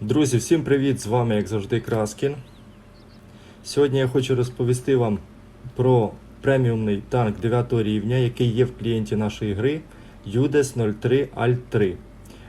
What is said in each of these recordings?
Друзі, всім привіт! З вами, як завжди, Краскін. Сьогодні я хочу розповісти вам про преміумний танк 9 рівня, який є в клієнті нашої гри UDES 03 Alt 3.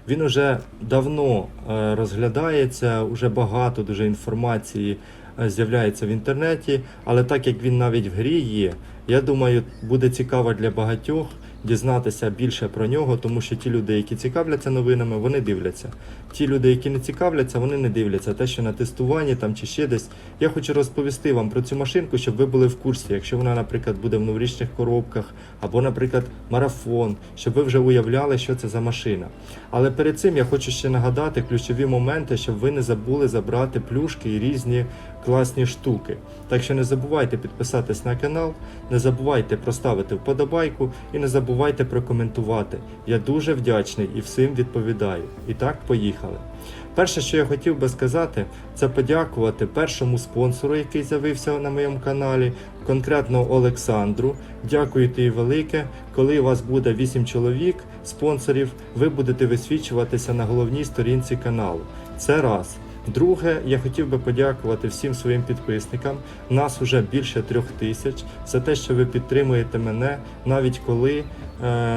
Він уже давно е, розглядається, уже багато дуже інформації е, з'являється в інтернеті, але так як він навіть в грі є, я думаю, буде цікаво для багатьох дізнатися більше про нього, тому що ті люди, які цікавляться новинами, вони дивляться. Ті люди, які не цікавляться, вони не дивляться. Те, що на тестуванні там чи ще десь. Я хочу розповісти вам про цю машинку, щоб ви були в курсі, якщо вона, наприклад, буде в новорічних коробках, або, наприклад, марафон, щоб ви вже уявляли, що це за машина. Але перед цим я хочу ще нагадати ключові моменти, щоб ви не забули забрати плюшки і різні класні штуки. Так що не забувайте підписатись на канал, не забувайте проставити вподобайку і не забувайте прокоментувати. Я дуже вдячний і всім відповідаю. І так, поїхали. Перше, що я хотів би сказати, це подякувати першому спонсору, який з'явився на моєму каналі, конкретно Олександру. Дякую тобі велике. Коли у вас буде 8 чоловік, спонсорів, ви будете висвічуватися на головній сторінці каналу. Це раз. Друге, я хотів би подякувати всім своїм підписникам. Нас вже більше трьох тисяч за те, що ви підтримуєте мене, навіть коли е,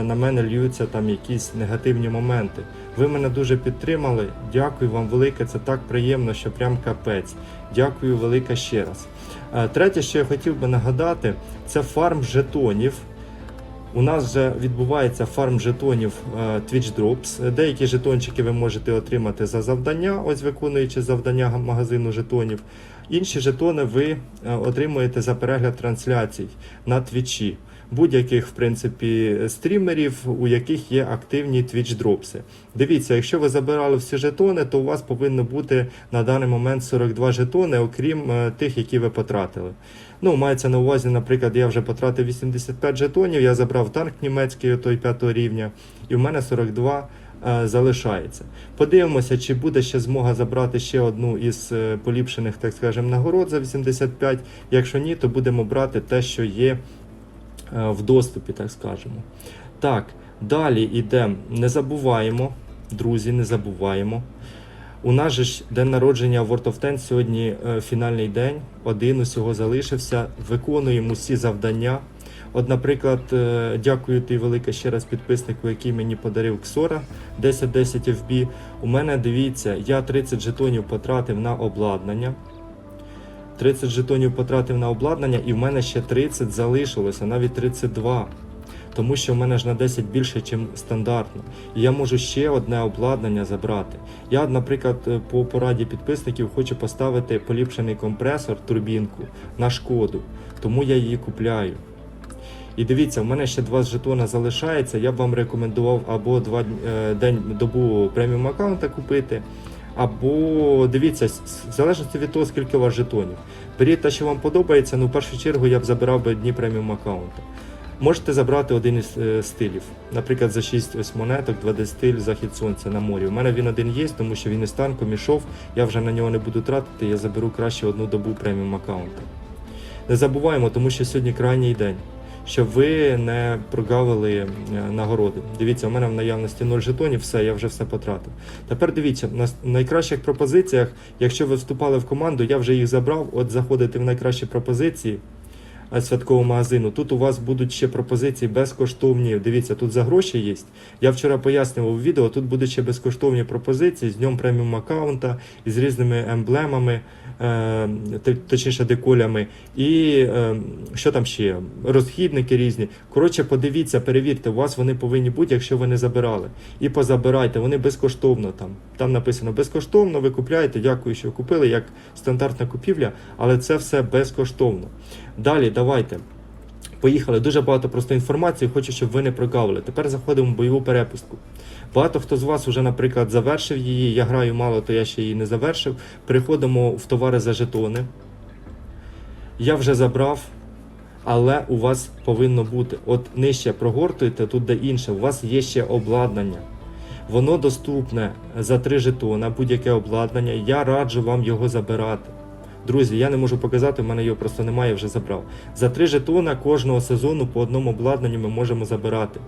на мене льються там якісь негативні моменти. Ви мене дуже підтримали. Дякую вам велике. Це так приємно, що прям капець. Дякую велике ще раз. Е, Третє, що я хотів би нагадати, це фарм жетонів. У нас вже відбувається фарм жетонів е, Twitch Drops. Деякі жетончики ви можете отримати за завдання, ось виконуючи завдання магазину жетонів. Інші жетони ви е, отримуєте за перегляд трансляцій на твічі. Будь-яких, в принципі, стрімерів, у яких є активні Twitch дропси. Дивіться, якщо ви забирали всі жетони, то у вас повинно бути на даний момент 42 жетони, окрім е, тих, які ви потратили. Ну, мається на увазі, наприклад, я вже потратив 85 жетонів, я забрав танк німецький, той 5 рівня, і в мене 42 е, залишається. Подивимося, чи буде ще змога забрати ще одну із е, поліпшених, так скажемо, нагород за 85. Якщо ні, то будемо брати те, що є е, в доступі, так скажемо. Так, далі йдемо. Не забуваємо, друзі, не забуваємо. У нас же ж день народження World of Tanks сьогодні е, фінальний день, один усього залишився. Виконуємо всі завдання. От, наприклад, е, дякую ти велике ще раз підписнику, який мені подарив Ксора 1010 FB. У мене дивіться, я 30 жетонів потратив на обладнання. 30 жетонів потратив на обладнання, і в мене ще 30 залишилося, навіть 32. Тому що в мене ж на 10 більше, ніж стандартно. І я можу ще одне обладнання забрати. Я, наприклад, е, по пораді підписників хочу поставити поліпшений компресор, турбінку на шкоду, тому я її купляю. І дивіться, в мене ще два жетона залишається. Я б вам рекомендував або два е, день добу преміум аккаунта купити, або дивіться, в залежності від того, скільки у вас жетонів. Беріть те, що вам подобається, ну в першу чергу я б забирав би дні преміум аккаунта. Можете забрати один із е, стилів. Наприклад, за 6 ось монеток, 2D стиль, захід сонця на морі. У мене він один є, тому що він із танком ішов. Я вже на нього не буду тратити, я заберу краще одну добу преміум аккаунта. Не забуваємо, тому що сьогодні крайній день, щоб ви не прогавили е, нагороди. Дивіться, у мене в наявності 0 жетонів, все, я вже все потратив. Тепер дивіться, на найкращих пропозиціях, якщо ви вступали в команду, я вже їх забрав. От заходите в найкращі пропозиції святкового магазину. Тут у вас будуть ще пропозиції безкоштовні. Дивіться, тут за гроші є. Я вчора пояснював у відео, тут будуть ще безкоштовні пропозиції з днем преміум аккаунта з різними емблемами, е, точніше деколями. І е, що там ще? Розхідники різні. Коротше, подивіться, перевірте, у вас вони повинні бути, якщо ви не забирали. І позабирайте, вони безкоштовно там. Там написано безкоштовно, ви купляєте, дякую, що купили, як стандартна купівля, але це все безкоштовно. Далі, давайте. Поїхали. Дуже багато просто інформації, хочу, щоб ви не прогавили. Тепер заходимо в бойову перепустку. Багато хто з вас вже, наприклад, завершив її. Я граю мало, то я ще її не завершив. Переходимо в товари за жетони. Я вже забрав, але у вас повинно бути. От нижче прогортуєте, тут де інше. У вас є ще обладнання. Воно доступне за 3 жетона, будь-яке обладнання. Я раджу вам його забирати. Друзі, я не можу показати, в мене його просто немає, вже забрав. За три жетона кожного сезону по одному обладнанню ми можемо забирати.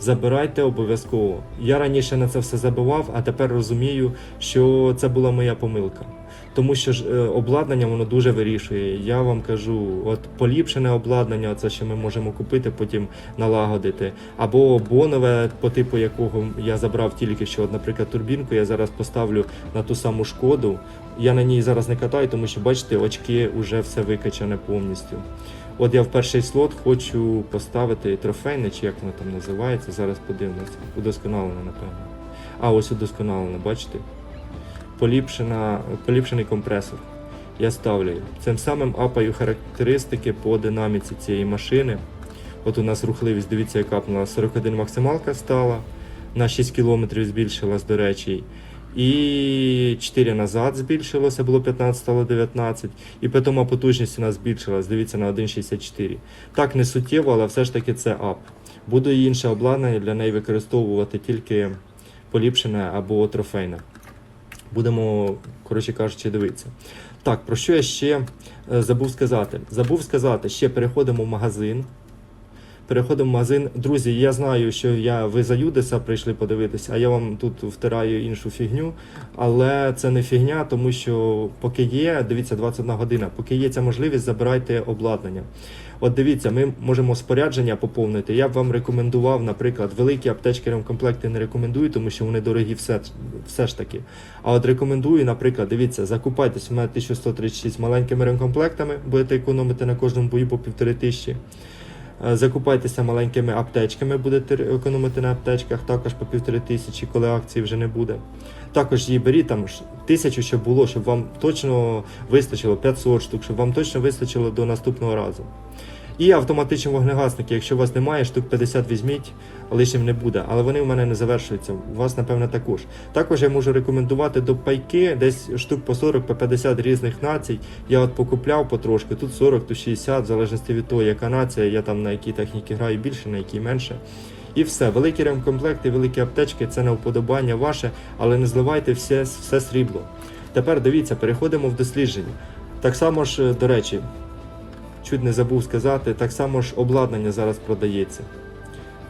забирайте обов'язково. Я раніше на це все забивав, а тепер розумію, що це була моя помилка. Тому що ж е, обладнання воно дуже вирішує. Я вам кажу, от поліпшене обладнання, це що ми можемо купити, потім налагодити. Або бонове, по типу якого я забрав тільки що, наприклад, турбінку, я зараз поставлю на ту саму шкоду. Я на ній зараз не катаю, тому що бачите, очки вже все викачане повністю. От я в перший слот хочу поставити трофейне, чи як воно там називається. Зараз подивимося. Удосконалене, напевно. А, ось удосконалене, бачите? Поліпшена, поліпшений компресор. Я ставлю. його. Цим самим апаю характеристики по динаміці цієї машини. От у нас рухливість, дивіться, яка б 41 максималка стала, на 6 км збільшилась, до речі. І 4 назад збільшилося, було 15, стало 19. І питома потужність у нас збільшилась, дивіться, на 1,64. Так не суттєво, але все ж таки це ап. Буду і інше обладнання для неї використовувати тільки поліпшене або трофейне. Будемо, коротше кажучи, дивитися. Так, про що я ще е, забув сказати? Забув сказати, ще переходимо в магазин. Переходимо в магазин. Друзі, я знаю, що я, ви за Юдеса прийшли подивитися, а я вам тут втираю іншу фігню. Але це не фігня, тому що поки є, дивіться, 21 година, поки є ця можливість, забирайте обладнання. От дивіться, ми можемо спорядження поповнити. Я б вам рекомендував, наприклад, великі аптечки ремкомплекти не рекомендую, тому що вони дорогі все, все ж таки. А от рекомендую, наприклад, дивіться, закупайтесь у мене 1136 маленькими ремкомплектами, будете економити на кожному бою по півтори тисячі. Е, Закупайтеся маленькими аптечками, будете економити на аптечках, також по півтори тисячі, коли акції вже не буде. Також її беріть там тисячу, щоб було, щоб вам точно вистачило 500 штук, щоб вам точно вистачило до наступного разу. І автоматичні вогнегасники, якщо у вас немає, штук 50 візьміть, лишнім не буде. Але вони в мене не завершуються. У вас, напевно, також. Також я можу рекомендувати до пайки десь штук по 40, по 50 різних націй. Я от покупляв потрошки, тут 40, тут 60, в залежності від того, яка нація, я там на якій техніці граю більше, на якій менше. І все, великі ремкомплекти, великі аптечки це не вподобання ваше, але не зливайте все, все срібло. Тепер дивіться, переходимо в дослідження. Так само ж, е, до речі, чуть не забув сказати, так само ж обладнання зараз продається.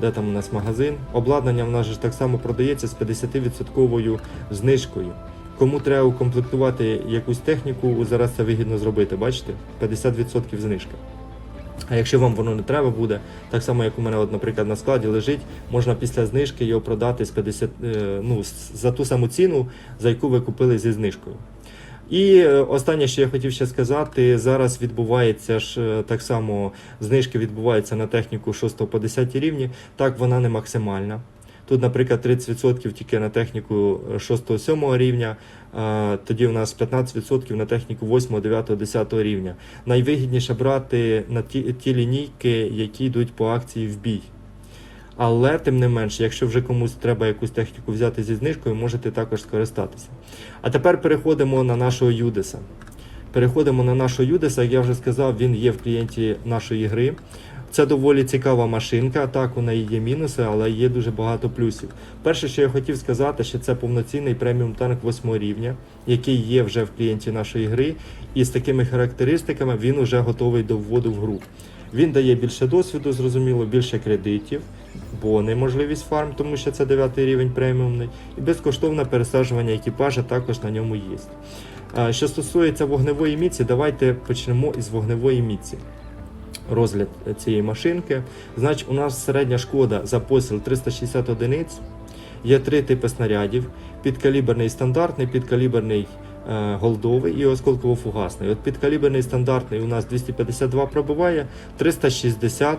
Де там у нас магазин? Обладнання в нас же так само продається з 50% знижкою. Кому треба укомплектувати якусь техніку, зараз це вигідно зробити, бачите? 50% знижка. А якщо вам воно не треба буде, так само як у мене, от, наприклад, на складі лежить, можна після знижки його продати з 50, е, ну, за ту саму ціну, за яку ви купили зі знижкою. І е, останнє, що я хотів ще сказати, зараз відбувається ж е, так само знижки відбуваються на техніку 6 по 10 рівні. Так, вона не максимальна. Тут, наприклад, 30% тільки на техніку 6-7 рівня, а тоді у нас 15% на техніку 8, 9, 10 рівня. Найвигідніше брати на ті, ті лінійки, які йдуть по акції в бій. Але тим не менше, якщо вже комусь треба якусь техніку взяти зі знижкою, можете також скористатися. А тепер переходимо на нашого Юдеса. Переходимо на нашого Юдеса, як я вже сказав, він є в клієнті нашої гри. Це доволі цікава машинка. Так, у неї є мінуси, але є дуже багато плюсів. Перше, що я хотів сказати, що це повноцінний преміум танк 8 рівня, який є вже в клієнті нашої гри, і з такими характеристиками він вже готовий до вводу в гру. Він дає більше досвіду, зрозуміло, більше кредитів, бо неможливість фарм, тому що це 9 рівень преміумний, і безкоштовне пересаджування екіпажа також на ньому є. Що стосується вогневої міці, давайте почнемо із вогневої міці. Розгляд цієї машинки. Значить, у нас середня шкода за постріл 360 одиниць. Є три типи снарядів: підкаліберний стандартний, підкаліберний голдовий і осколково-фугасний. От підкаліберний стандартний у нас 252 пробиває, 360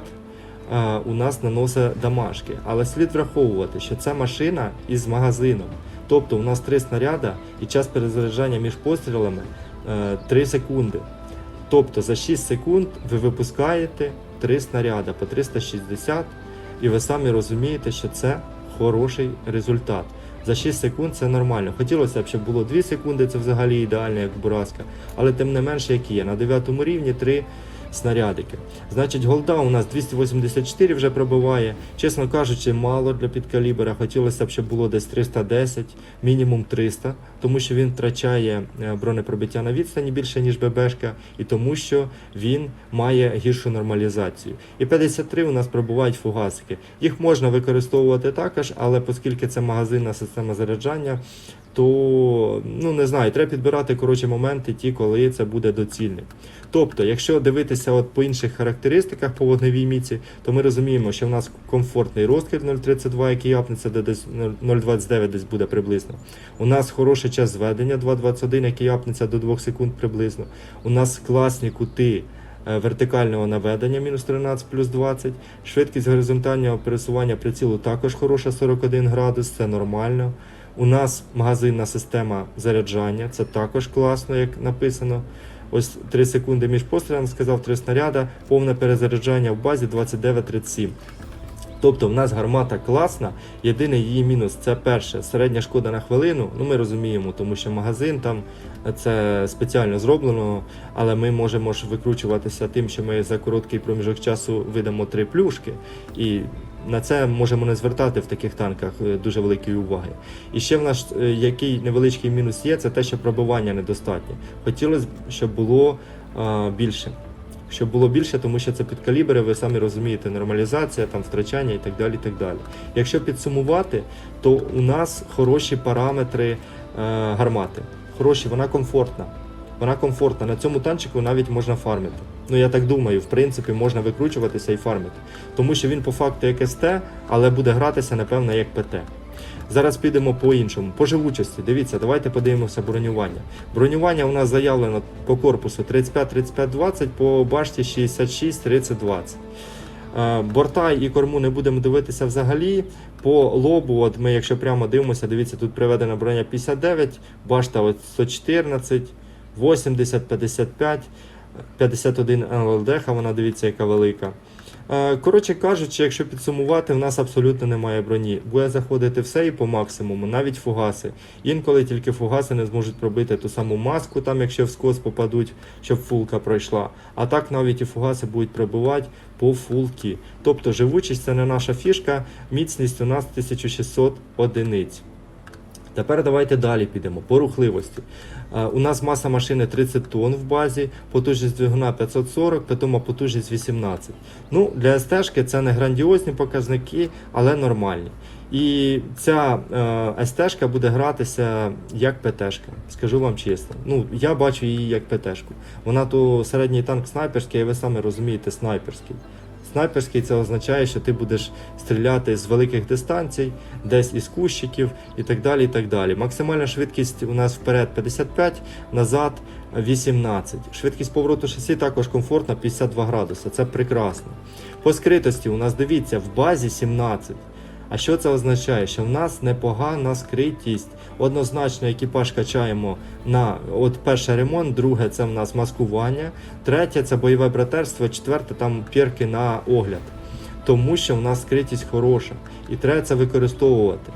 е, у нас наносить дамажки. Але слід враховувати, що це машина із магазином. Тобто у нас три снаряда і час перезаряджання між пострілами е, 3 секунди. Тобто за 6 секунд ви випускаєте 3 снаряда по 360, і ви самі розумієте, що це хороший результат. За 6 секунд це нормально. Хотілося б, щоб було 2 секунди, це взагалі ідеально, як бураска. Але тим не менше, як є. На 9 рівні 3 снарядики. Значить, голда у нас 284 вже пробиває. Чесно кажучи, мало для підкалібера. Хотілося б, щоб було десь 310, мінімум 300, тому що він втрачає е, бронепробиття на відстані більше, ніж ББшка, і тому що він має гіршу нормалізацію. І 53 у нас пробувають фугасики. Їх можна використовувати також, але оскільки це магазинна система заряджання, то ну не знаю, треба підбирати коротше моменти, ті, коли це буде доцільним. Тобто, якщо дивитися от по інших характеристиках по вогневій міці, то ми розуміємо, що в нас комфортний розкид 0,32, який апнеться до десь 0,29 десь буде приблизно. У нас хороший час зведення 2,21, який апнеться до 2 секунд приблизно. У нас класні кути е, вертикального наведення мінус 13 плюс 20. Швидкість горизонтального пересування прицілу також хороша 41 градус, це нормально. У нас магазинна система заряджання, це також класно, як написано. Ось 3 секунди між пострілами, сказав 3 снаряда, повне перезаряджання в базі 29-37. Тобто в нас гармата класна. Єдиний її мінус це перше середня шкода на хвилину. Ну ми розуміємо, тому що магазин там це спеціально зроблено, але ми можемо ж викручуватися тим, що ми за короткий проміжок часу видамо три плюшки, і на це можемо не звертати в таких танках е, дуже великої уваги. І ще в нас е, який невеличкий мінус є, це те, що пробивання недостатнє. Хотілося б, щоб було а, більше. Щоб було більше, тому що це підкалібри, ви самі розумієте, нормалізація, там втрачання і так далі. і так далі. Якщо підсумувати, то у нас хороші параметри е, гармати. Хороші, вона комфортна. Вона комфортна. На цьому танчику навіть можна фармити. Ну я так думаю, в принципі, можна викручуватися і фармити. Тому що він по факту як СТ, але буде гратися, напевно, як ПТ. Зараз підемо по іншому. По живучості. Дивіться, давайте подивимося бронювання. Бронювання у нас заявлено по корпусу 35-35-20, по башті 66-30-20. Е, Борта і корму не будемо дивитися взагалі. По лобу, от ми, якщо прямо дивимося, дивіться, тут приведена броня 59, башта от 114, 80, 55, 51 ЛЛДХ, вона дивіться, яка велика. Е, Коротше кажучи, якщо підсумувати, в нас абсолютно немає броні. Буде заходити все і по максимуму, навіть фугаси. Інколи тільки фугаси не зможуть пробити ту саму маску, там, якщо в скос попадуть, щоб фулка пройшла. А так навіть і фугаси будуть пробивати по фулки. Тобто живучість це не наша фішка, міцність у нас 1600 одиниць. Тепер давайте далі підемо по рухливості. Е, У нас маса машини 30 тонн в базі, потужність двигуна 540, питома потужність 18. Ну, для СТ це не грандіозні показники, але нормальні. І ця е, СТ буде гратися як ПТшка, скажу вам чесно. Ну, я бачу її як ПТшку. Вона то середній танк снайперський, а ви самі розумієте, снайперський. Снайперський це означає, що ти будеш стріляти з великих дистанцій, десь із кущиків і так далі. і так далі. Максимальна швидкість у нас вперед 55, назад 18. Швидкість повороту шасі також комфортна 52 градуси. Це прекрасно. По скритості у нас дивіться в базі 17. А що це означає? Що в нас непогана скритість. Однозначно екіпаж качаємо на от перше ремонт, друге це в нас маскування, третє це бойове братерство, четверте там пірки на огляд. Тому що в нас скритість хороша. І треба це використовувати.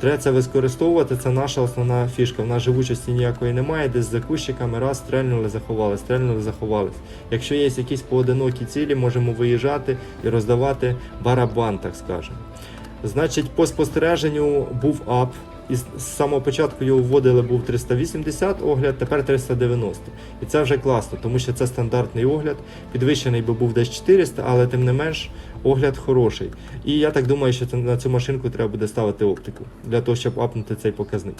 Треба це використовувати, це наша основна фішка. В нас живучості ніякої немає, десь за кущиками раз стрельнули, заховали, стрельнули, заховались. Якщо є якісь поодинокі цілі, можемо виїжджати і роздавати барабан, так скажемо. Значить, по спостереженню був ап. І з самого початку його вводили був 380 огляд, тепер 390. І це вже класно, тому що це стандартний огляд. Підвищений би був десь 400, але тим не менш огляд хороший. І я так думаю, що на цю машинку треба буде ставити оптику для того, щоб апнути цей показник.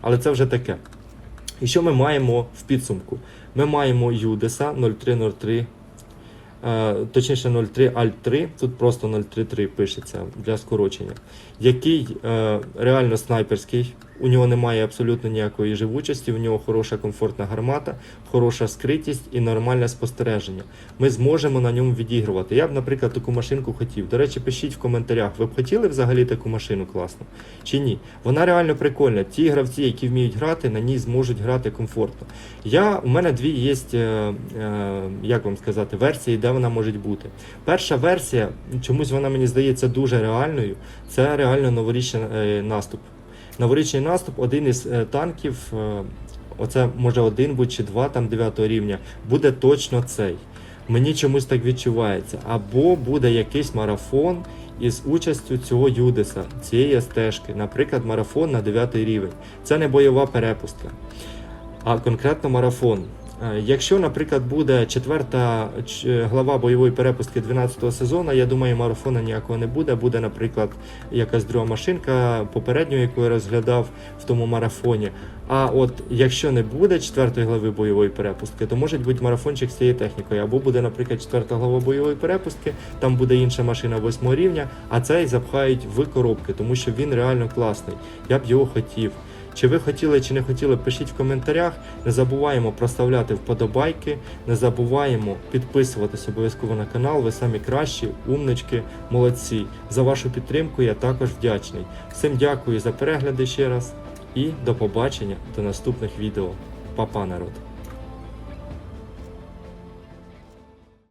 Але це вже таке. І що ми маємо в підсумку? Ми маємо Юдеса 0303 е, точніше 03 Alt 3, тут просто 033 пишеться для скорочення, який е, реально снайперський. У нього немає абсолютно ніякої живучості, у нього хороша комфортна гармата, хороша скритість і нормальне спостереження. Ми зможемо на ньому відігрувати. Я б, наприклад, таку машинку хотів. До речі, пишіть в коментарях, ви б хотіли взагалі таку машину класно чи ні? Вона реально прикольна. Ті гравці, які вміють грати, на ній зможуть грати комфортно. Я, у мене дві є, е, е, як вам сказати, версії, де вона може бути. Перша версія, чомусь вона мені здається дуже реальною. Це реально новорічний е, наступ. Новорічний наступ один із е, танків, е, оце може один будь чи два там 9 рівня, буде точно цей. Мені чомусь так відчувається. Або буде якийсь марафон із участю цього Юдеса, цієї стежки, наприклад, марафон на 9 рівень. Це не бойова перепустка, а конкретно марафон. Е, Якщо, наприклад, буде четверта глава бойової перепустки 12-го сезону, я думаю, марафону ніякого не буде. Буде, наприклад, якась друга машинка попередньої, яку я розглядав в тому марафоні. А от якщо не буде четвертої глави бойової перепустки, то може бути марафончик з цією технікою. Або буде, наприклад, четверта глава бойової перепустки, там буде інша машина восьмого рівня, а цей запхають в коробки, тому що він реально класний. Я б його хотів. Чи ви хотіли, чи не хотіли, пишіть в коментарях. Не забуваємо проставляти вподобайки, не забуваємо підписуватись обов'язково на канал. Ви самі кращі, умнички, молодці. За вашу підтримку я також вдячний. Всім дякую за перегляди ще раз і до побачення до наступних відео. Па-па, народ!